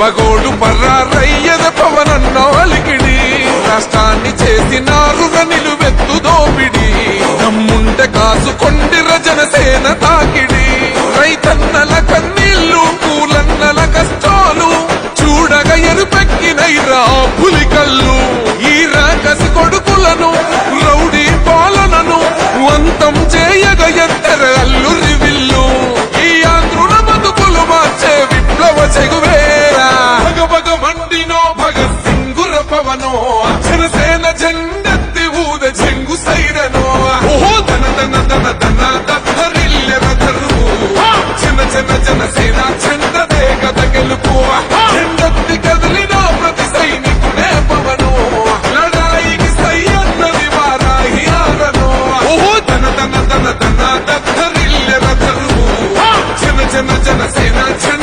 పగోడు పర్రారయ్యద పవనన్న అలికిడి. రాష్ట్రాన్ని చేసినారు నిలువెత్తు దోపిడి. దమ్ముంటే కాసుకొండి జనసేన తాకిడి. రైతన్నల కన్నీళ్ళు పూలన్నల కష్టాలు. చూడగ ఎరుపెక్కినైరా పులికల్లు ఈ రాకసి కొడుకులను రౌడీ పాలనను అంతం చేయగ ఎత్తర పవనో జనసేన జెండెత్తి ఊద చెంగు సైరనో. ఓహో ధన ధన ధన ధన దత్తరిల్లెర ధరువు జన జన జనసేన చెండదే గద గెలుపు చెండెత్తి కదిలిన ప్రతి సైనికుడే పవను. లడాయికి సై అన్నది వారాహి ఆరను. ఓహో! ధన ధన ధన ధన దత్తరిల్లెర ధరువు జన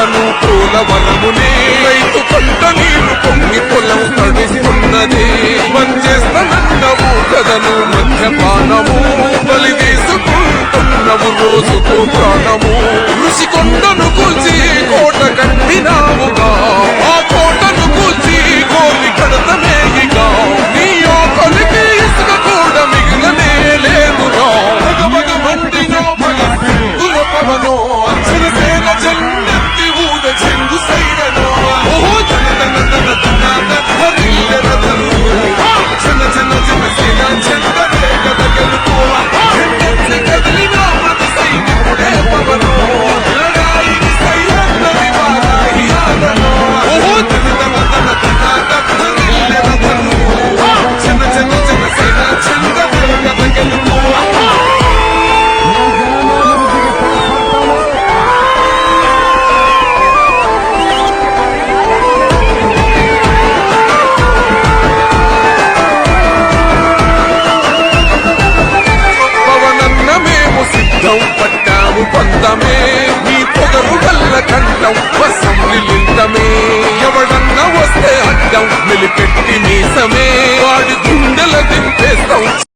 పంటను పూల పోలవరమునే రైతు పంట నీరు పొంగి పొలం తడుస్తున్నది పనిచేస్తనన్నవు కదను